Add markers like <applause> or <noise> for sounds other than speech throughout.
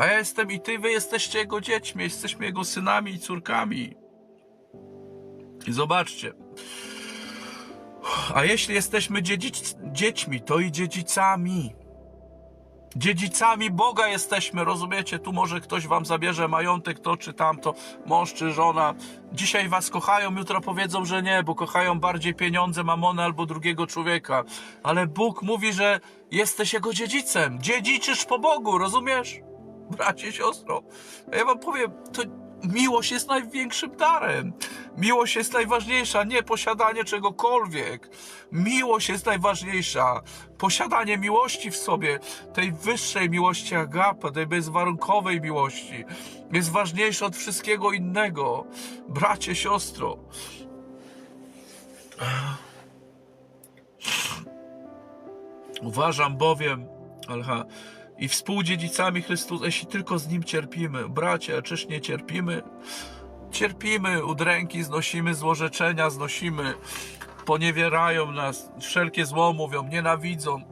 A ja jestem i ty, wy jesteście jego dziećmi, jesteśmy jego synami i córkami. I zobaczcie. A jeśli jesteśmy dziedzic, dziećmi, to i dziedzicami. Dziedzicami Boga jesteśmy, rozumiecie? Tu może ktoś wam zabierze majątek, to czy tamto, mąż czy żona. Dzisiaj was kochają, jutro powiedzą, że nie, bo kochają bardziej pieniądze, mamony albo drugiego człowieka. Ale Bóg mówi, że jesteś jego dziedzicem. Dziedziczysz po Bogu, rozumiesz? Bracie, siostro. A ja wam powiem, to miłość jest największym darem. Miłość jest najważniejsza, nie posiadanie czegokolwiek. Miłość jest najważniejsza. Posiadanie miłości w sobie, tej wyższej miłości agape, tej bezwarunkowej miłości, jest ważniejsze od wszystkiego innego. Bracie, siostro. Uważam bowiem, Alha, i współdziedzicami Chrystusa, jeśli tylko z Nim cierpimy. Bracie, a czyż nie cierpimy? Cierpimy, udręki znosimy, złorzeczenia znosimy, poniewierają nas, wszelkie zło mówią, nienawidzą,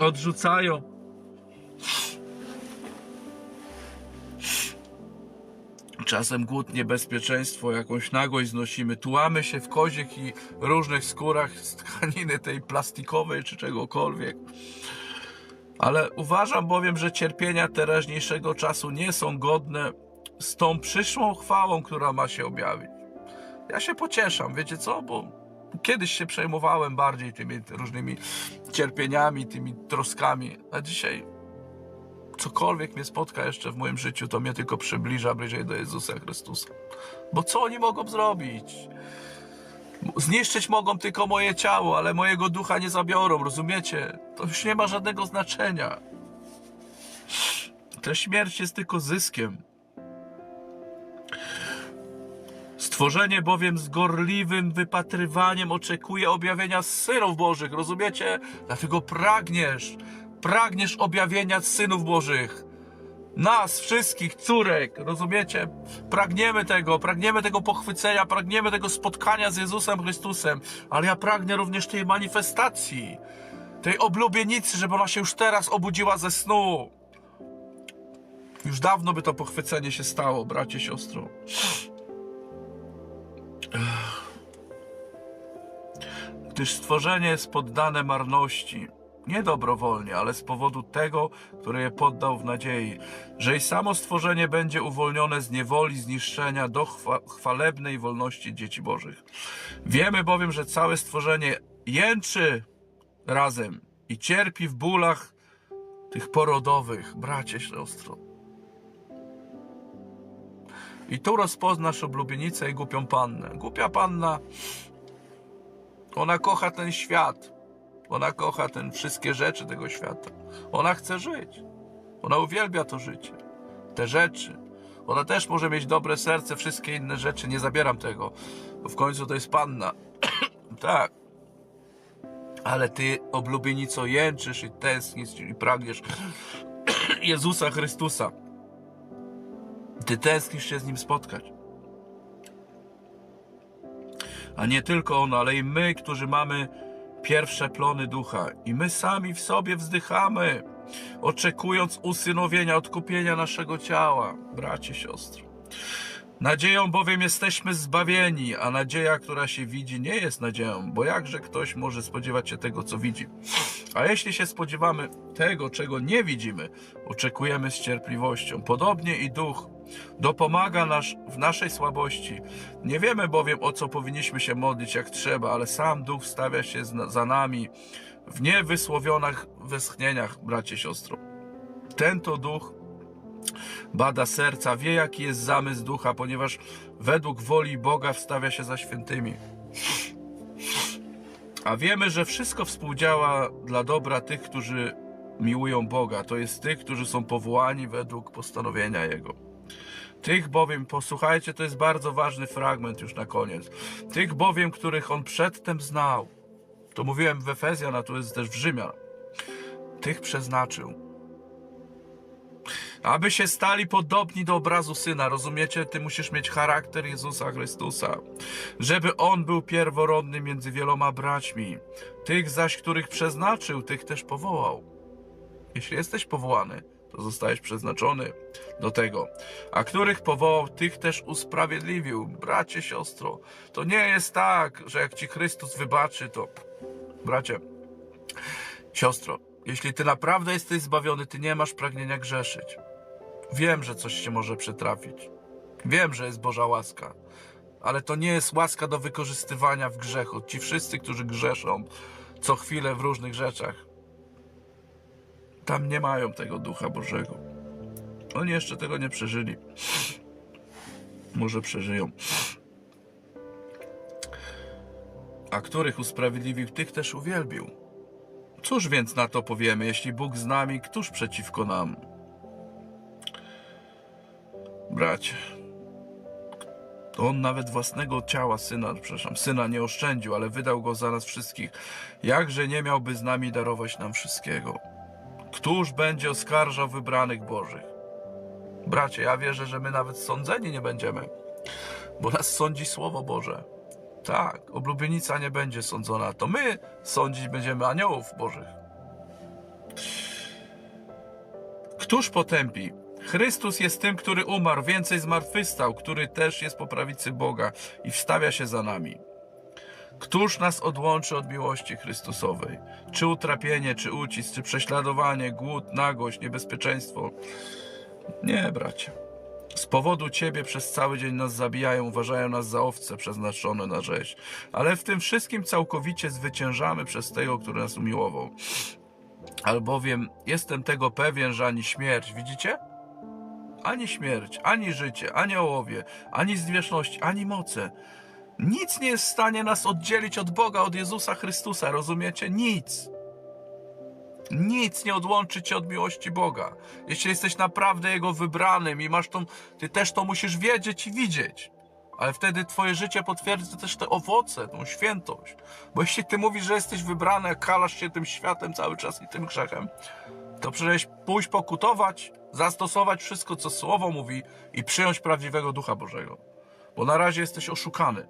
odrzucają. Czasem głód, niebezpieczeństwo, jakąś nagość znosimy, tułamy się w koziech i różnych skórach z tkaniny tej plastikowej czy czegokolwiek. Ale uważam bowiem, że cierpienia teraźniejszego czasu nie są godne z tą przyszłą chwałą, która ma się objawić. Ja się pocieszam, wiecie co? Bo kiedyś się przejmowałem bardziej tymi różnymi cierpieniami, tymi troskami, a dzisiaj cokolwiek mnie spotka jeszcze w moim życiu, to mnie tylko przybliża bliżej do Jezusa Chrystusa. Bo co oni mogą zrobić? Zniszczyć mogą tylko moje ciało, ale mojego ducha nie zabiorą, rozumiecie? To już nie ma żadnego znaczenia. Ta śmierć jest tylko zyskiem. Stworzenie bowiem z gorliwym wypatrywaniem oczekuje objawienia synów Bożych, rozumiecie? Dlatego pragniesz, pragniesz objawienia synów Bożych. Nas, wszystkich, córek, rozumiecie? Pragniemy tego, pragniemy tego pochwycenia, pragniemy tego spotkania z Jezusem Chrystusem, ale ja pragnę również tej manifestacji, tej oblubienicy, żeby ona się już teraz obudziła ze snu. Już dawno by to pochwycenie się stało, bracie, siostro. Gdyż stworzenie jest poddane marności, nie dobrowolnie, ale z powodu tego, który je poddał w nadziei, że i samo stworzenie będzie uwolnione z niewoli, zniszczenia do chwa chwalebnej wolności dzieci Bożych. Wiemy bowiem, że całe stworzenie jęczy razem i cierpi w bólach tych porodowych, bracie, siostro. I tu rozpoznasz oblubienicę i głupią pannę. Głupia panna, ona kocha ten świat. Ona kocha ten wszystkie rzeczy tego świata. Ona chce żyć. Ona uwielbia to życie. Te rzeczy. Ona też może mieć dobre serce, wszystkie inne rzeczy. Nie zabieram tego. Bo w końcu to jest panna. <clears throat> tak. Ale ty, oblubienico, jęczysz i tęsknisz i pragniesz <clears throat> Jezusa Chrystusa. Ty tęsknisz się z Nim spotkać. A nie tylko On, ale i my, którzy mamy pierwsze plony ducha. I my sami w sobie wzdychamy, oczekując usynowienia, odkupienia naszego ciała, bracie, siostry. Nadzieją bowiem jesteśmy zbawieni, a nadzieja, która się widzi, nie jest nadzieją, bo jakże ktoś może spodziewać się tego, co widzi. A jeśli się spodziewamy tego, czego nie widzimy, oczekujemy z cierpliwością. Podobnie i duch dopomaga nas w naszej słabości. Nie wiemy bowiem, o co powinniśmy się modlić jak trzeba, ale sam duch stawia się za nami w niewysłowionych westchnieniach, bracie, siostro. Ten to duch bada serca, wie jaki jest zamysł ducha, ponieważ według woli Boga wstawia się za świętymi. A wiemy, że wszystko współdziała dla dobra tych, którzy miłują Boga, to jest tych, którzy są powołani według postanowienia Jego. Tych bowiem, posłuchajcie, to jest bardzo ważny fragment już na koniec. Tych bowiem, których On przedtem znał, to mówiłem w Efezjan, a tu jest też w Rzymian, tych przeznaczył aby się stali podobni do obrazu Syna. Rozumiecie? Ty musisz mieć charakter Jezusa Chrystusa. Żeby On był pierworodny między wieloma braćmi. Tych zaś, których przeznaczył, tych też powołał. Jeśli jesteś powołany, to zostajesz przeznaczony do tego. A których powołał, tych też usprawiedliwił. Bracie, siostro, to nie jest tak, że jak ci Chrystus wybaczy, to. Bracie, siostro, jeśli ty naprawdę jesteś zbawiony, ty nie masz pragnienia grzeszyć. Wiem, że coś się może przytrafić. Wiem, że jest Boża łaska. Ale to nie jest łaska do wykorzystywania w grzechu. Ci wszyscy, którzy grzeszą co chwilę w różnych rzeczach, tam nie mają tego ducha Bożego. Oni jeszcze tego nie przeżyli. Może przeżyją. A których usprawiedliwił, tych też uwielbił. Cóż więc na to powiemy, jeśli Bóg z nami, któż przeciwko nam? Bracie, on nawet własnego ciała syna, przepraszam, syna nie oszczędził, ale wydał go za nas wszystkich. Jakże nie miałby z nami darować nam wszystkiego? Któż będzie oskarżał wybranych Bożych? Bracie, ja wierzę, że my nawet sądzeni nie będziemy, bo nas sądzi Słowo Boże. Tak, oblubienica nie będzie sądzona, to my sądzić będziemy aniołów Bożych. Któż potępi? Chrystus jest tym, który umarł, więcej zmartwychwstał, który też jest po prawicy Boga i wstawia się za nami. Któż nas odłączy od miłości Chrystusowej? Czy utrapienie, czy ucisk, czy prześladowanie, głód, nagość, niebezpieczeństwo? Nie, bracie. Z powodu Ciebie przez cały dzień nas zabijają, uważają nas za owce przeznaczone na rzeź. Ale w tym wszystkim całkowicie zwyciężamy przez Tego, który nas umiłował. Albowiem jestem tego pewien, że ani śmierć, widzicie? Ani śmierć, ani życie, ani ołowie, ani zwierzchność, ani moce. Nic nie jest w stanie nas oddzielić od Boga, od Jezusa Chrystusa, rozumiecie? Nic. Nic nie odłączy cię od miłości Boga. Jeśli jesteś naprawdę Jego wybranym i masz tą, ty też to musisz wiedzieć i widzieć. Ale wtedy twoje życie potwierdzi też te owoce, tą świętość. Bo jeśli ty mówisz, że jesteś wybrany, kalasz się tym światem cały czas i tym grzechem, to przecież pójść pokutować, zastosować wszystko, co Słowo mówi i przyjąć prawdziwego Ducha Bożego. Bo na razie jesteś oszukany,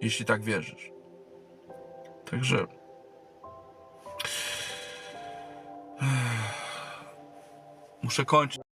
jeśli tak wierzysz. Także... Muszę kończyć.